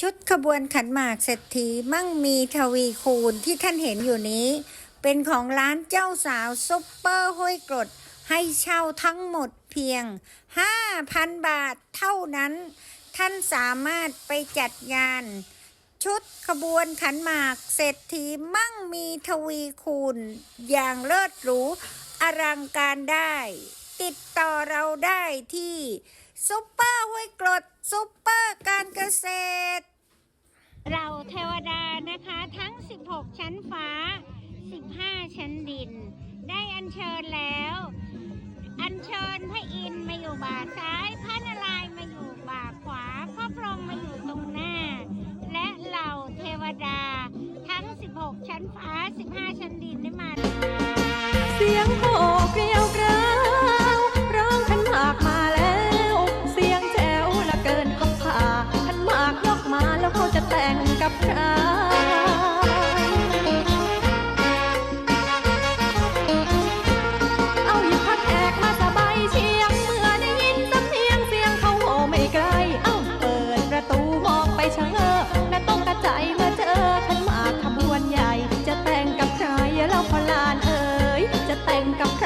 ชุดขบวนขันหมากเศรษฐีมั่งมีทวีคูณที่ท่านเห็นอยู่นี้ เป็นของร้านเจ้าสาวซุปเปอร์ห้วยกรด ให้เช่าทั้งหมดเพียง 5,000 บาทเท่านั้น ท่านสามารถไปจัดงาน ชุดขบวนขันหมากเศรษฐีมั่งมีทวีคูณ อย่างเลิศหรูอลังการได้ ติดต่อเราได้ที่ซุปเปอร์ห้วยกรดซุปเปอร์การเกษตร เราเทวดานะคะทั้ง 16 ชั้นฟ้า 15 ชั้นดิน ได้อัญเชิญแล้ว อัญเชิญพระอินทร์มาอยู่บ่าซ้ายพระนารายณ์มาอยู่บ่าขวาพระพรหมมาอยู่ตรงหน้า และเหล่าเทวดาทั้ง 16 ชั้นฟ้า 15 ชั้นดินได้มา แต่งกับใคร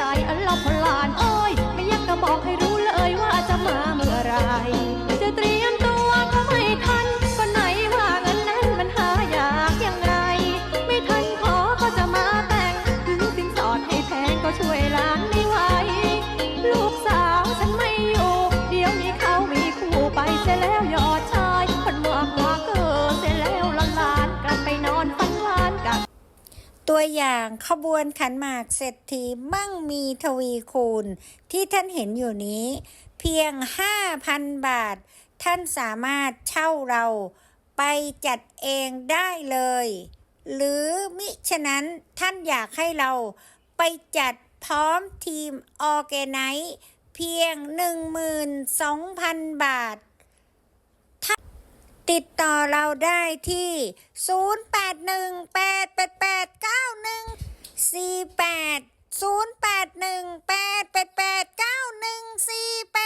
ตัวอย่างขบวนขันหมากเศรษฐีมั่งมีทวีคูณ ที่ท่านเห็นอยู่นี้ เพียง 5,000 บาท ท่านสามารถเช่าเราไปจัดเองได้เลย หรือมิฉะนั้นท่านอยากให้เราไปจัดพร้อมทีมออแกไนซ์เพียง 12,000 บาท ติดต่อเราได้ที่ 0818889148 0818889148